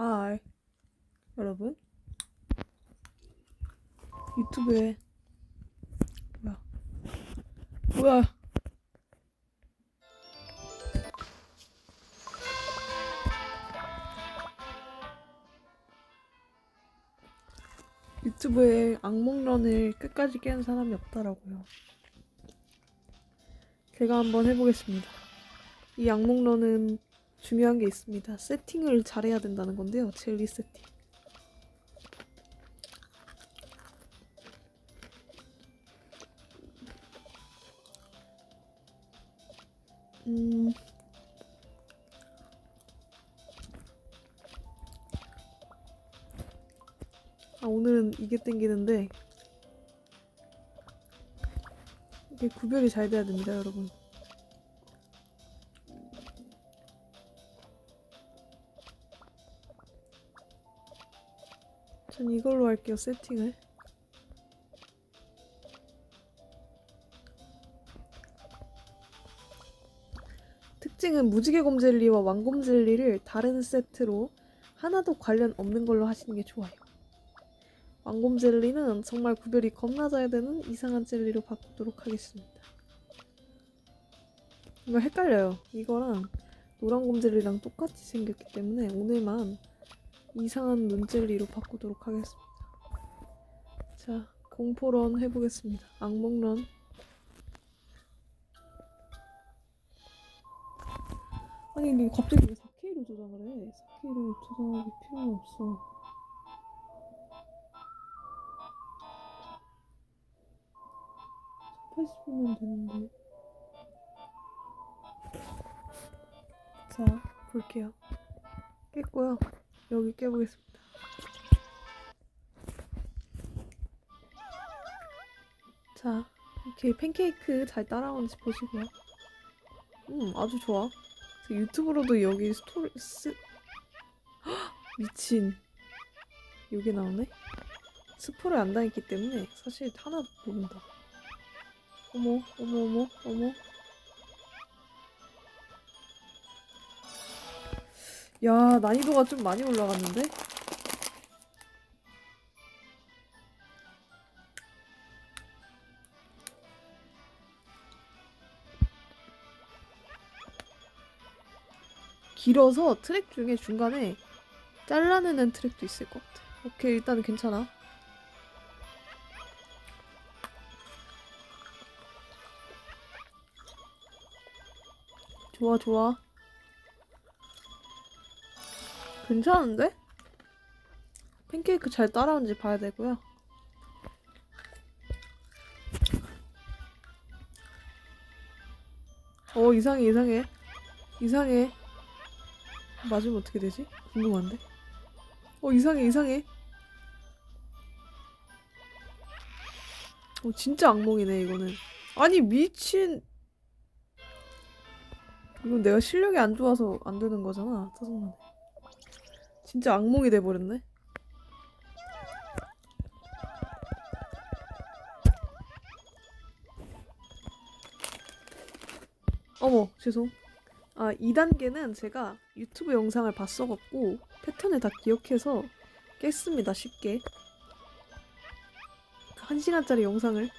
하이 여러분 유튜브에 뭐야 뭐야 유튜브에 악몽런을 끝까지 깨는 사람이 없더라고요. 제가 한번 해보겠습니다. 이 악몽런은 중요한 게 있습니다. 세팅을 잘해야 된다는 건데요. 젤리 세팅. 음. 아, 오늘은 이게 땡기는데 이게 구별이 잘 돼야 됩니다, 여러분. 이걸로 할게요, 세팅을. 특징은 무지개곰 젤리와 왕곰 젤리를 다른 세트로 하나도 관련 없는 걸로 하시는 게 좋아요. 왕곰 젤리는 정말 구별이 겁나 잘 되는 이상한 젤리로 바꾸도록 하겠습니다. 이거 헷갈려요. 이거랑 노란 곰 젤리랑 똑같이 생겼기 때문에 오늘만 이상한 눈젤리로 바꾸도록 하겠습니다. 자, 공포런 해보겠습니다. 악몽런. 아니 근데 갑자기 왜 4K로 조작을 해? 4K로 조작할 필요는 없어. 만 되는데. 자, 볼게요. 깼고요. 여기 깨보겠습니다. 자, 이렇게 팬케이크 잘 따라오는지 보시고요. 음, 아주 좋아. 저 유튜브로도 여기 스토리, 스... 헉, 미친. 여기 나오네? 스포를 안 당했기 때문에 사실 하나도 모른다. 어머, 어머, 어머, 어머. 야, 난이도가 좀 많이 올라갔는데? 길어서 트랙 중에 중간에 잘라내는 트랙도 있을 것 같아. 오케이, 일단은 괜찮아. 좋아, 좋아. 괜찮은데? 팬케이크 잘 따라오는지 봐야 되고요. 어, 이상해, 이상해. 이상해. 맞으면 어떻게 되지? 궁금한데? 어, 이상해, 이상해. 어, 진짜 악몽이네, 이거는. 아니, 미친. 이건 내가 실력이 안 좋아서 안 되는 거잖아. 짜증나네. 진짜 악몽이 돼버렸네. 어머, 죄송. 아, 2단계는 제가 유튜브 영상을 봤어갖고 패턴을 다 기억해서 깼습니다, 쉽게. 1시간짜리 영상을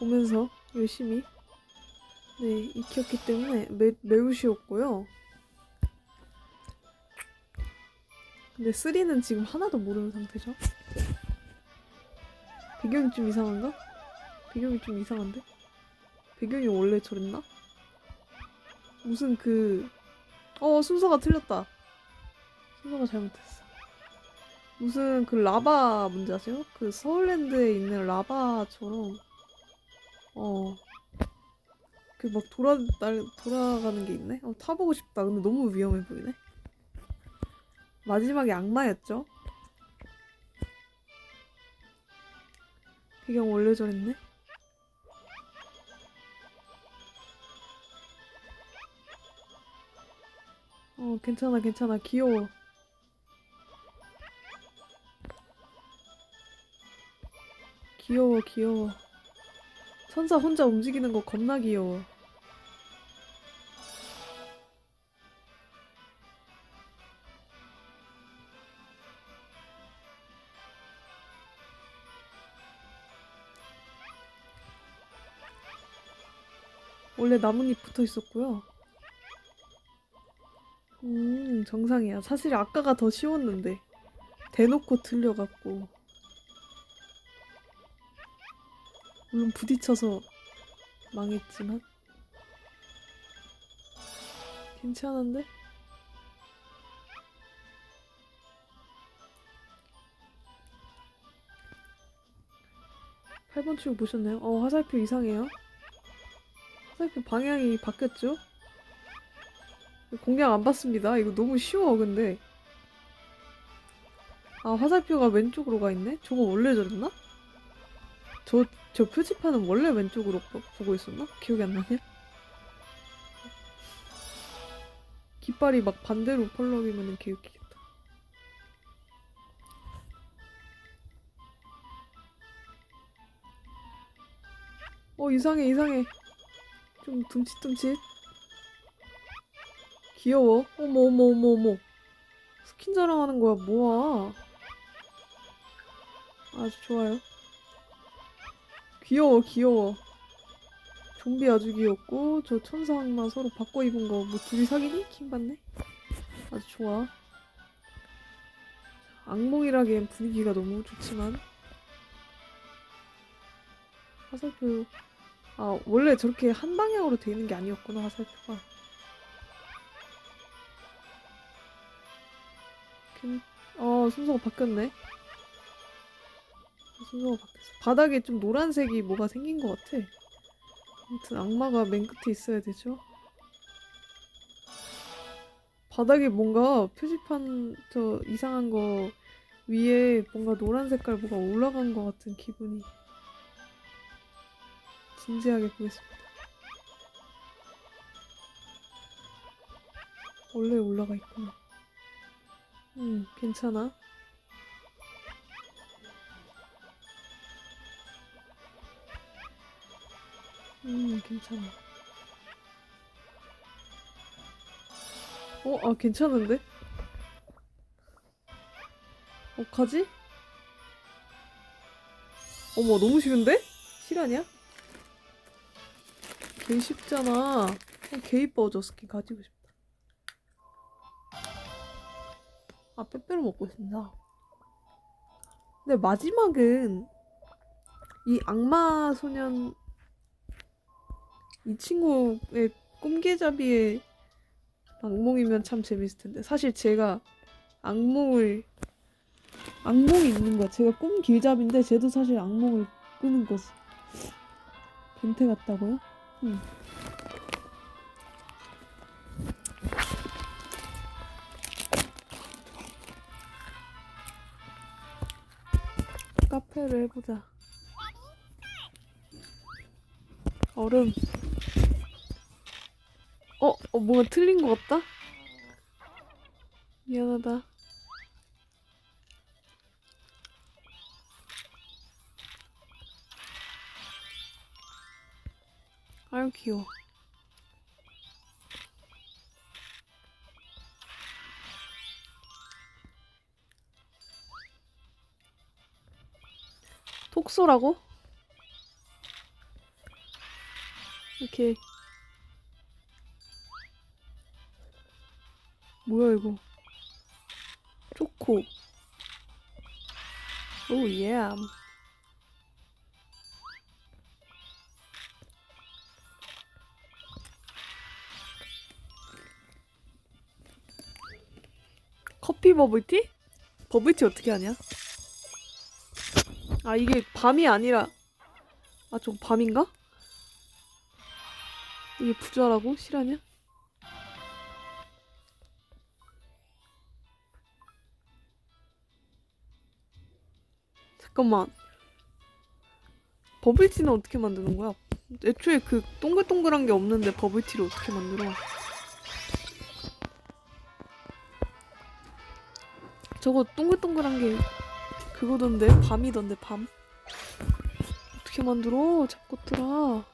보면서 열심히 네, 익혔기 때문에 매, 매우 쉬웠고요. 근데 3는 지금 하나도 모르는 상태죠. 배경이 좀 이상한가? 배경이 좀 이상한데? 배경이 원래 저랬나? 무슨 그... 어 순서가 틀렸다. 순서가 잘못했어. 무슨 그 라바 문제 아세요? 그 서울랜드에 있는 라바처럼 어... 그 막 돌아, 날, 돌아가는 게 있네? 어, 타보고 싶다. 근데 너무 위험해 보이네. 마지막에 악마였죠? 배경 원래 저랬네? 어, 괜찮아, 괜찮아. 귀여워. 귀여워, 귀여워. 천사 혼자 움직이는 거 겁나 귀여워. 원래 나뭇잎 붙어 있었고요. 음, 정상이야. 사실 아까가 더 쉬웠는데. 대놓고 틀려갖고. 물론 부딪혀서 망했지만. 괜찮은데? 팔번 출구 보셨나요? 어, 화살표 이상해요. 화살표 방향이 바뀌었죠? 공략 안 봤습니다. 이거 너무 쉬워, 근데. 아, 화살표가 왼쪽으로 가 있네? 저거 원래 저랬나? 저, 저 표지판은 원래 왼쪽으로 보- 보고 있었나? 기억이 안 나네. 깃발이 막 반대로 펄럭이면 개웃기겠다. 어, 이상해, 이상해. 좀 둠칫둠칫. 귀여워. 어머, 어머, 어머, 어머. 스킨 자랑하는 거야, 뭐야. 아주 좋아요. 귀여워, 귀여워. 좀비 아주 귀엽고, 저 천사 악마 서로 바꿔 입은 거, 뭐 둘이 사귀니? 킹받네? 아주 좋아. 악몽이라기엔 분위기가 너무 좋지만. 화살표, 아, 원래 저렇게 한 방향으로 돼 있는 게 아니었구나, 화살표가. 괜- 어, 순서가 바뀌었네. 순서가 바뀌었어. 바닥에 좀 노란색이 뭐가 생긴 것 같아. 아무튼 악마가 맨 끝에 있어야 되죠. 바닥에 뭔가 표지판 저 이상한 거 위에 뭔가 노란 색깔 뭐가 올라간 것 같은 기분이. 진지하게 보겠습니다. 원래 올라가 있구나. 음, 괜찮아. 음, 괜찮아. 어, 아, 괜찮은데? 어 가지? 어머, 너무 쉬운데? 실화냐? 개 쉽잖아. 어, 개 이뻐, 저 스킨 가지고 싶다. 아, 빼빼로 먹고 싶다. 근데 마지막은 이 악마 소년 이 친구의 꿈개잡이의 악몽이면 참 재밌을 텐데 사실 제가 악몽을 악몽이 있는 거야. 제가 꿈 길잡인데 쟤도 사실 악몽을 꾸는 거지. 변태 같다고요? 응. 카페를 해보자. 얼음. 어, 어, 뭔가 틀린 것 같다? 미안하다. 아유, 귀여워. 톡소라고? 이렇게 뭐야 이거 초코 오 예 커피 버블티? 버블티 어떻게 하냐? 아 이게 밤이 아니라 아저 밤인가? 이게 부자라고? 실화냐? 잠깐만. 버블티는 어떻게 만드는 거야? 애초에 그 동글동글한 게 없는데 버블티를 어떻게 만들어? 저거 동글동글한 게 그거던데? 밤이던데, 밤. 어떻게 만들어? 잡것들아.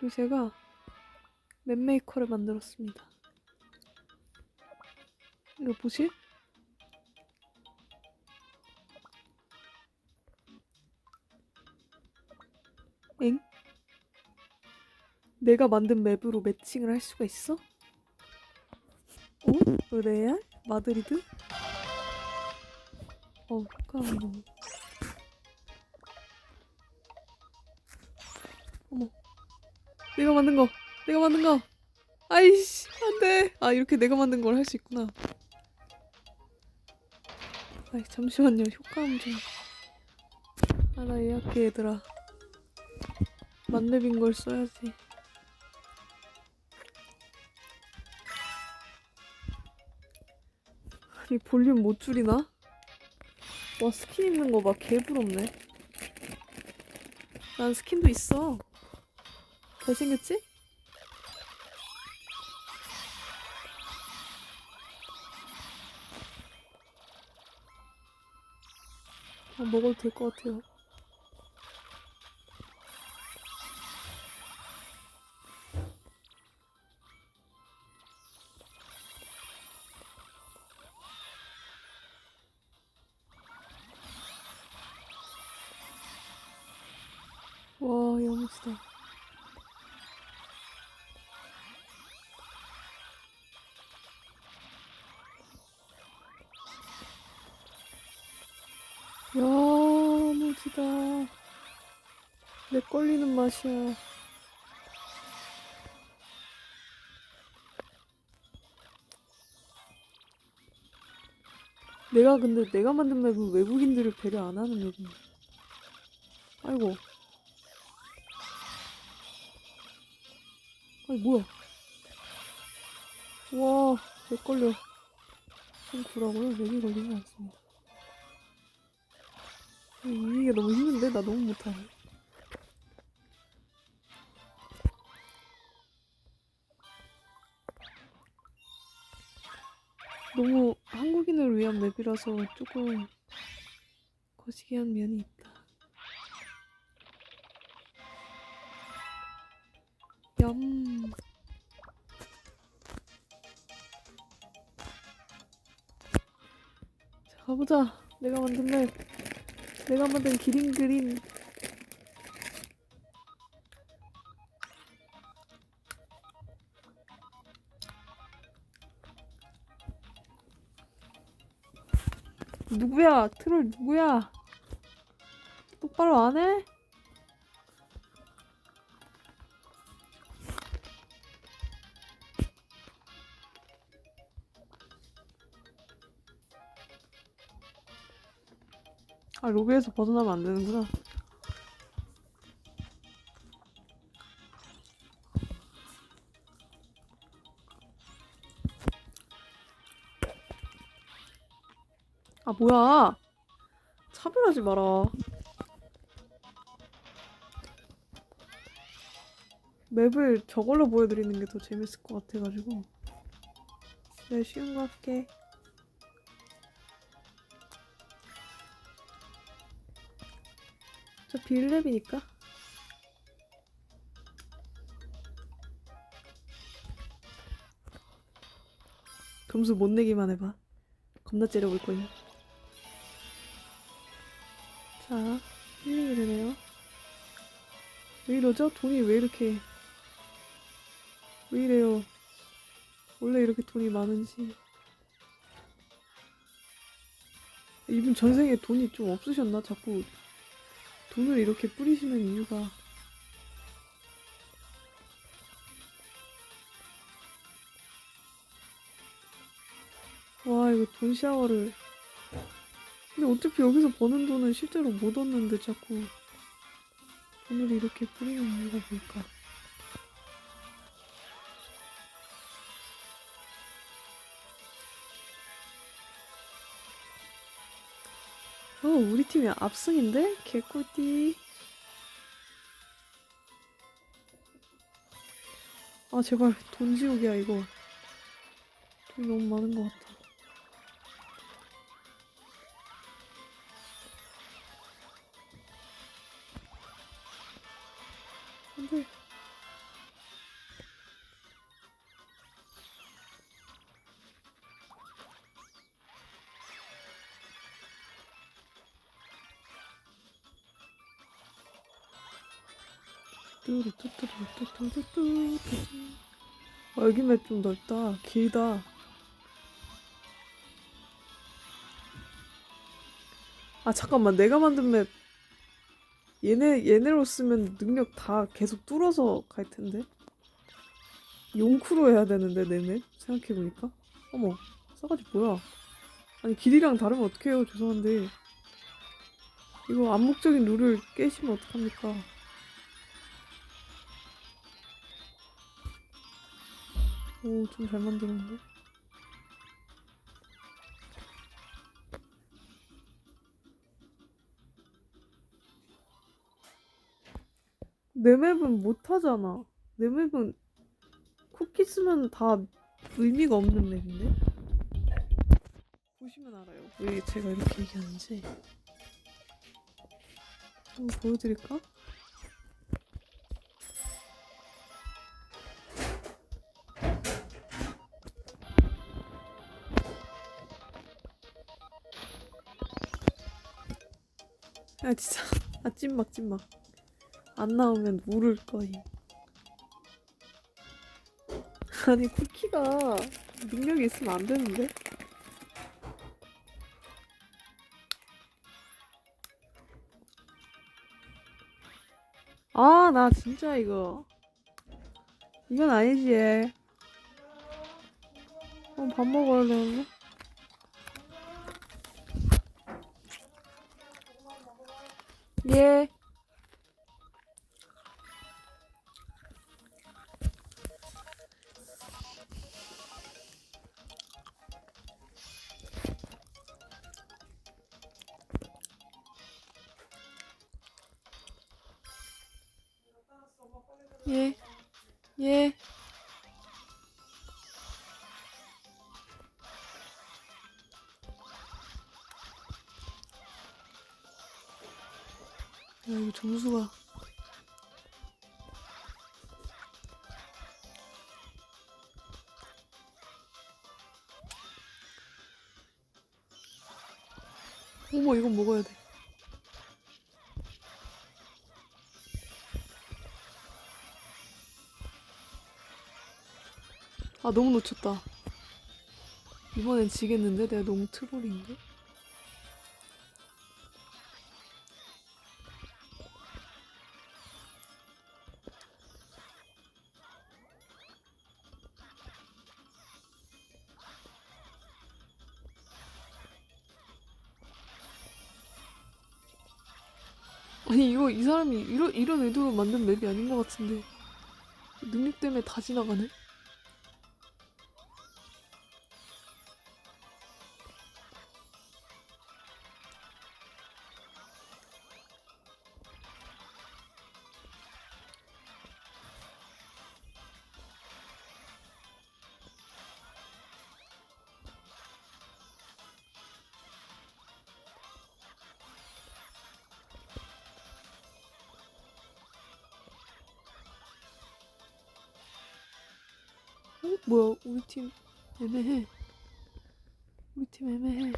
그리고 제가 맵메이커를 만들었습니다. 이거 보실? 엥? 내가 만든 맵으로 매칭을 할 수가 있어? 어? 레알? 마드리드? 어, 깜짝이야. 어머. 내가 만든 거! 내가 만든 거! 아이씨, 안 돼! 아, 이렇게 내가 만든 걸 할 수 있구나. 아이, 잠시만요. 효과음 좀. 하나 예약해, 얘들아. 만렙인 걸 써야지. 아니, 볼륨 못 줄이나? 와, 스킨 있는 거 봐. 개부럽네. 난 스킨도 있어. 잘생겼지? 아, 먹어도 될 것 같아요. 야 무지다. 내 걸리는 맛이야. 내가 근데 내가 만든 맵은 외국인들을 배려 안 하는 맵이네. 아이고. 아니 뭐야? 와, 내 걸려. 좀 구라고요? 렉이 걸리지 않습니다. 이게 너무 힘든데? 나 너무 못하네. 너무 한국인을 위한 맵이라서 조금 거시기한 면이 있다. 얌. 자, 가보자. 내가 만든 맵. 내가 만든 기린 그린. 누구야? 트롤 누구야? 똑바로 안 해? 아, 로비에서 벗어나면 안 되는구나. 아, 뭐야. 차별하지 마라. 맵을 저걸로 보여드리는 게 더 재밌을 것 같아가지고. 네, 쉬운 거 할게. 저 빌랩이니까. 점수 못 내기만 해봐. 겁나 째려볼 거야. 자, 힐링이 되네요. 왜 이러죠? 돈이 왜 이렇게 왜 이래요? 원래 이렇게 돈이 많은지. 이분 전생에 돈이 좀 없으셨나? 자꾸 돈을 이렇게 뿌리시는 이유가? 와 이거 돈 샤워를. 근데 어차피 여기서 버는 돈은 실제로 못 얻는데 자꾸 돈을 이렇게 뿌리는 이유가 뭘까 우리 팀이 압승인데? 개꿀띠. 아 제발 돈 지옥이야 이거. 돈이 너무 많은 것 같아. 안 돼 뚜루뚜뚜루뚜뚜뚜뚜뚜. 아, 여기 맵 좀 넓다. 길다. 아, 잠깐만. 내가 만든 맵. 얘네, 얘네로 쓰면 능력 다 계속 뚫어서 갈 텐데. 용크로 해야 되는데, 내 맵. 생각해보니까. 어머, 싸가지 뭐야. 아니, 길이랑 다르면 어떡해요. 죄송한데. 이거 암묵적인 룰을 깨시면 어떡합니까? 오, 좀 잘 만들었는데? 내 맵은 못하잖아. 내 맵은 쿠키 쓰면 다 의미가 없는 맵인데? 보시면 알아요. 왜 제가 이렇게 얘기하는지. 한번 보여드릴까? 아 진짜. 아 찐막 찐막. 안 나오면 물을 거임. 아니 쿠키가 능력이 있으면 안 되는데? 아 나 진짜 이거. 이건 아니지 얘. 어, 밥 먹어야 되는데 예 점수가. 어머, 이건 먹어야 돼. 아, 너무 놓쳤다. 이번엔 지겠는데? 내가 너무 트롤인데? 아니 이거 이 사람이 이런 이런 의도로 만든 맵이 아닌 것 같은데 능력 때문에 다 지나가네. 뭐야 우리 팀 애매해. 우리 팀 애매해.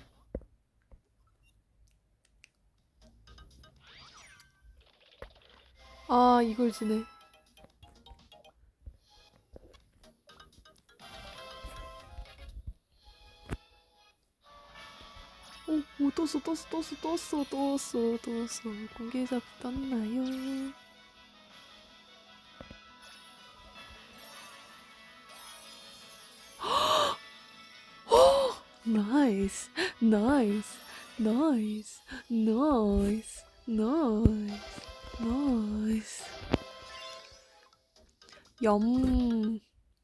아 이걸 지네. 어, 오, 떴어, 떴어, 떴어, 떴어, 떴어, 떴어. 공개자 떴나요? 나이스, 나이스, 나이스, 나이스, 나이스, 나이스. 염,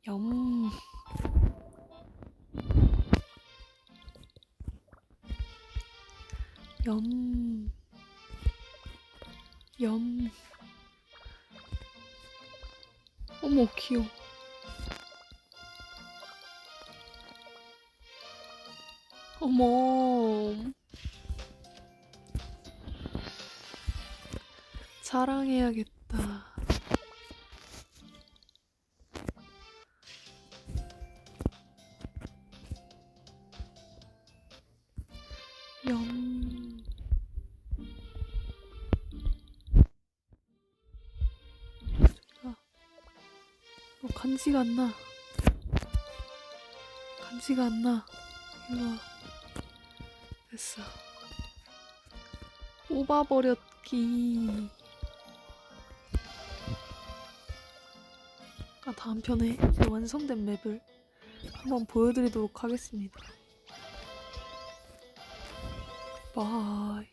염. 염, 염. 어머, 귀여워. 어머. 자랑해야겠다. 염. 간지가 안 나. 간지가 안 나. 와. 뽑아버렸기. 아, 다음 편에 이제 완성된 맵을 한번 보여드리도록 하겠습니다. 바이.